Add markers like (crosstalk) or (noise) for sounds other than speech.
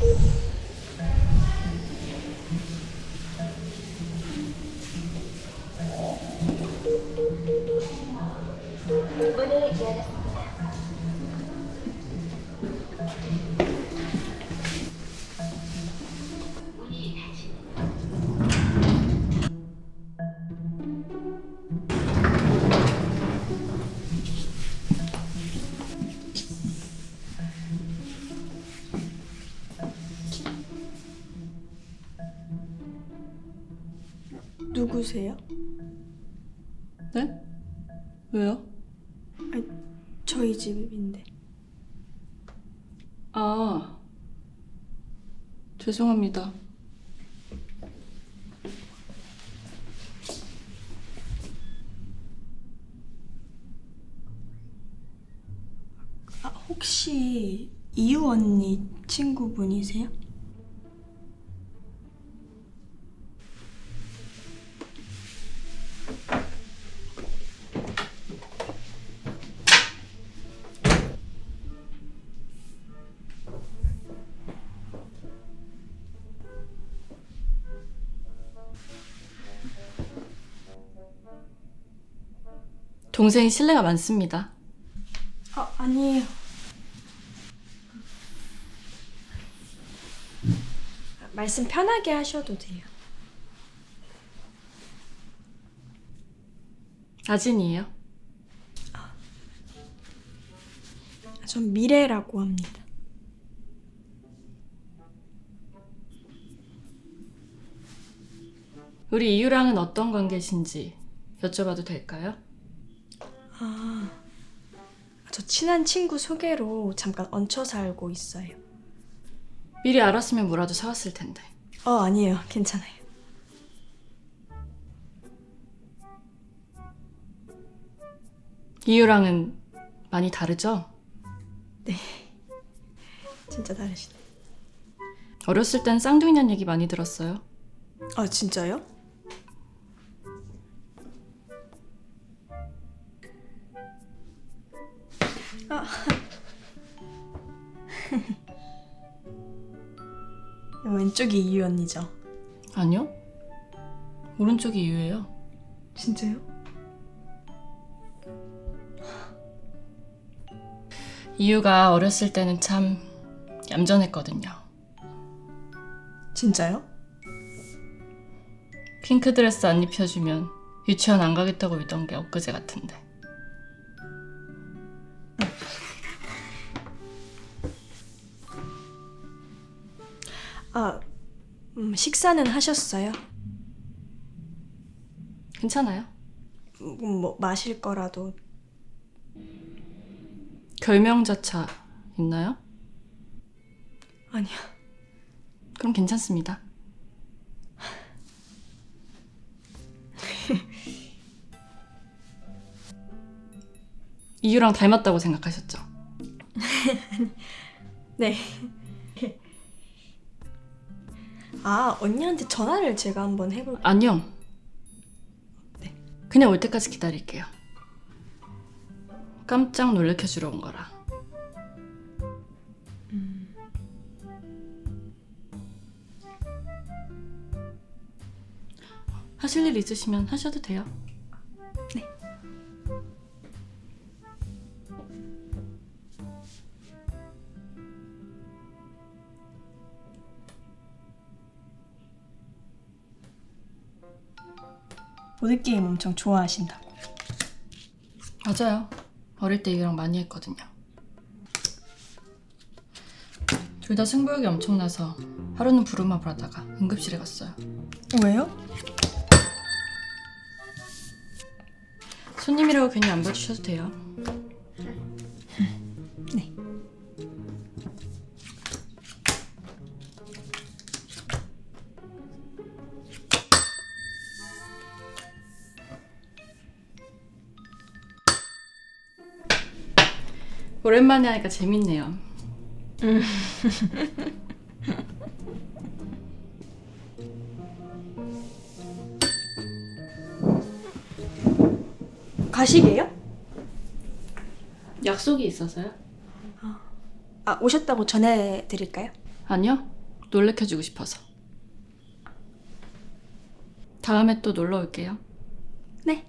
문을 열었습니다. 누구세요? 네? 왜요? 저희 집인데. 아, 죄송합니다. 아, 혹시 이유 언니 친구분이세요? 동생이 신뢰가 많습니다. 아, 아니에요. 말씀 편하게 하셔도 돼요. 아진이에요. 전 미래라고 합니다. 우리 이유랑은 어떤 관계신지 여쭤봐도 될까요? 아, 저 친한 친구 소개로 잠깐 얹혀 살고 있어요. 미리 알았으면 뭐라도 사왔을 텐데. 어, 아니에요. 괜찮아요. 이유랑은 많이 다르죠? 진짜 다르시네. 어렸을 땐 쌍둥이년 얘기 많이 들었어요. 아, 진짜요? 왼쪽이 이유 언니죠? 아니요? 오른쪽이 이유예요. 진짜요? 이유가 어렸을 때는 참 얌전했거든요. 진짜요? 핑크 드레스 안 입혀주면 유치원 안 가겠다고 울던 게 엊그제 같은데. 아, 음, 식사는 하셨어요? 괜찮아요. 음, 뭐 마실 거라도 결명자차 있나요? 아니요. 그럼 괜찮습니다. (laughs) 이유랑 닮았다고 생각하셨죠? (laughs) 네. 아, 언니한테 전화를 제가 한번 해볼게요. 아니요. 네. 그냥 올 때까지 기다릴게요. 깜짝 놀래켜 주러 온 거라. 하실 일 있으시면 하셔도 돼요. 네. 보드게임 엄청 좋아하신다고. 맞아요. 어릴 때 이유랑 많이 했거든요. 둘 다 승부욕이 엄청나서 하루는 부루마블 하다가 응급실에 갔어요. 왜요? 손님이라고 괜히 안 봐주셔도 돼요. 오랜만에 하니까 재밌네요. (laughs) 가시게요? 약속이 있어서요? 아, 오셨다고 전해드릴까요? 아니요. 놀래켜주고 싶어서. 다음에 또 놀러 올게요. 네.